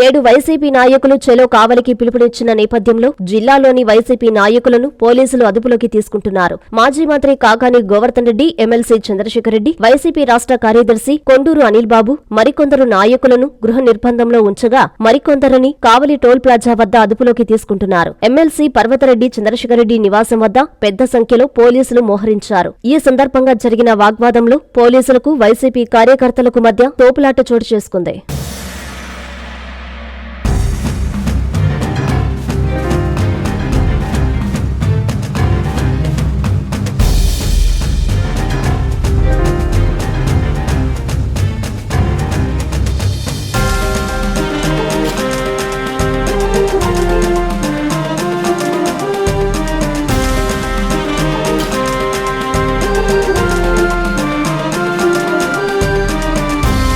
నేడు వైసీపీ నాయకులు చెలో కావలికి పిలుపునిచ్చిన నేపథ్యంలో జిల్లాలోని వైసీపీ నాయకులను పోలీసులు అదుపులోకి తీసుకుంటున్నారు. మాజీ మంత్రి కాకాని గోవర్ధన్ రెడ్డి ఎమ్మెల్సీ చంద్రశేఖర్ రెడ్డి వైసీపీ రాష్ట్ర కార్యదర్శి కొండూరు అనిల్ బాబు మరికొందరు నాయకులను గృహ నిర్బంధంలో ఉంచగా మరికొందరిని కావలి టోల్ ప్లాజా వద్ద అదుపులోకి తీసుకుంటున్నారు. ఎమ్మెల్సీ పర్వతరెడ్డి చంద్రశేఖర్ రెడ్డి నివాసం వద్ద పెద్ద సంఖ్యలో పోలీసులు మోహరించారు. ఈ సందర్భంగా జరిగిన వాగ్వాదంలో పోలీసులకు వైసీపీ కార్యకర్తలకు మధ్య తోపులాట చోటు చేసుకుంది.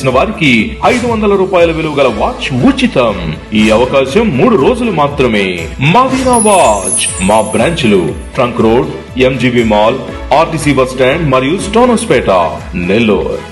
చేసిన వారికి ఐదు వందల రూపాయల విలువ గల వాచ్ ఉచితం. ఈ అవకాశం మూడు రోజులు మాత్రమే. మదీనా వాచ్ మా బ్రాంచ్లు trunk road MGB mall RTC bus stand మరియు స్టోనస్పేట నెల్లూరు.